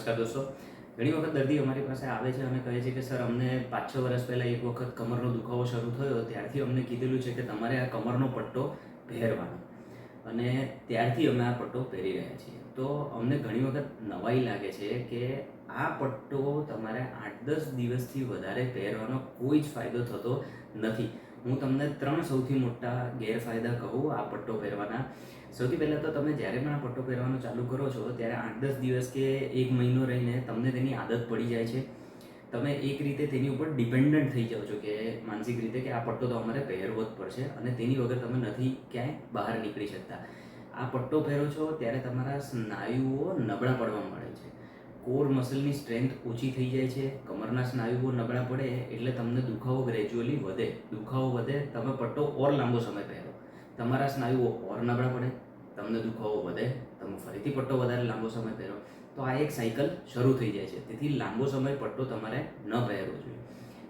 નમસ્કાર દોસ્તો. ઘણી વખત દર્દી અમારી પાસે આવે છે, અને કહે છે કે, સર, અમને પાંચ છ વર્ષ પહેલાં એક વખત કમરનો દુખાવો શરૂ થયો, ત્યારથી અમને કીધેલું છે કે તમારે આ કમરનો પટ્ટો પહેરવાનો. અને ત્યારથી અમે આ પટ્ટો પહેરી રહ્યા છીએ. તો અમને ઘણી વખત નવાઈ લાગે છે કે આ પટ્ટો તમારે આઠ દસ દિવસથી વધારે પહેરવાનો કોઈ જ ફાયદો થતો નથી. હું તમને ત્રણ સૌથી મોટા ગેરફાયદા કહું આ પટ્ટો પહેરવાના. સૌથી પહેલાં તો તમે જ્યારે પણ આ પટ્ટો પહેરવાનો ચાલુ કરો છો, ત્યારે આઠ દસ દિવસ કે એક મહિનો રહીને તમને તેની આદત પડી જાય છે. તમે એક રીતે તેની ઉપર ડિપેન્ડન્ટ થઈ જાઓ છો કે માનસિક રીતે કે આ પટ્ટો તો અમારે પહેરવો જ પડશે અને તેની વગર તમે નથી ક્યાંય બહાર નીકળી શકતા. આ પટ્ટો પહેરો છો, ત્યારે તમારા સ્નાયુઓ નબળા પડવા મળે છે. કોર મસલની સ્ટ્રેન્થ ઓછી થઈ જાય છે, કમરના સ્નાયુઓ નબળા પડે એટલે તમને દુખાવો ગ્રેજ્યુઅલી વધે. દુખાવો વધે, તમે પટ્ટો ઓર લાંબો સમય પહેરો. તમારા સ્નાયુઓ ઓર નબળા પડે, તમને દુખાવો વધે, તમે ફરીથી પટ્ટો વધારે લાંબો સમય પહેરો. તો આ એક સાયકલ શરૂ થઈ જાય છે. તેથી લાંબો સમય પટ્ટો તમારે ન પહેરવો જોઈએ.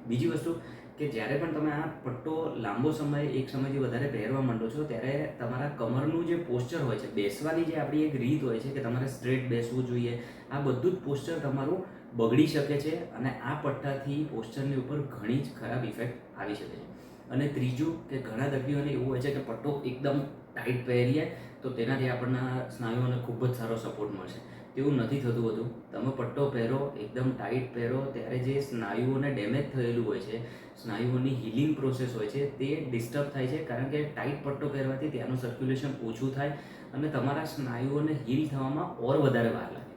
બીજી વસ્તુ કે જ્યારે પણ તમે આ પટ્ટો લાંબો સમય, એક સમયથી વધારે પહેરવા માંડો છો, ત્યારે તમારા કમરનું જે પોસ્ચર હોય છે, બેસવાની જે આપણી એક રીત હોય છે કે તમારે સ્ટ્રેટ બેસવું જોઈએ, આ બધું જ પોસ્ચર તમારું બગડી શકે છે અને આ પટ્ટાથી પોસ્ચરની ઉપર ઘણી જ ખરાબ ઇફેક્ટ આવી શકે છે. અને ત્રીજું કે ઘણા દર્દીઓને એવું હોય છે કે પટ્ટો એકદમ ટાઈટ પહેરીએ, તો તેનાથી આપણના સ્નાયુઓને ખૂબ જ સારો સપોર્ટ મળશે. તેવું નથી થતું હોતું તમે પટ્ટો પહેરો, એકદમ ટાઈટ પહેરો, ત્યારે જે સ્નાયુઓને ડેમેજ થયેલું હોય છે, સ્નાયુઓની હિલિંગ પ્રોસેસ હોય છે, તે ડિસ્ટર્બ થાય છે, કારણ કે ટાઈટ પટ્ટો પહેરવાથી ત્યાંનું સર્ક્યુલેશન ઓછું થાય અને તમારા સ્નાયુઓને હીલ થવામાં ઓર વધારે વાર લાગે.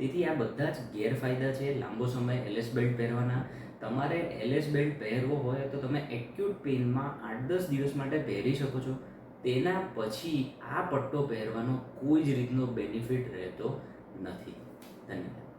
તેથી આ બધા જ ગેરફાયદા છે લાંબો સમય એલએસ બેલ્ટ પહેરવાના. તમારે એલએસ બેલ્ટ પહેરવો હોય તો તમે એક્યુટ પેઇનમાં આઠ દસ દિવસ માટે પહેરી શકો છો. તેના પછી આ પટ્ટો પહેરવાનો કોઈ જ રીતનો બેનિફિટ રહેતો નથી. ધન્યવાદ.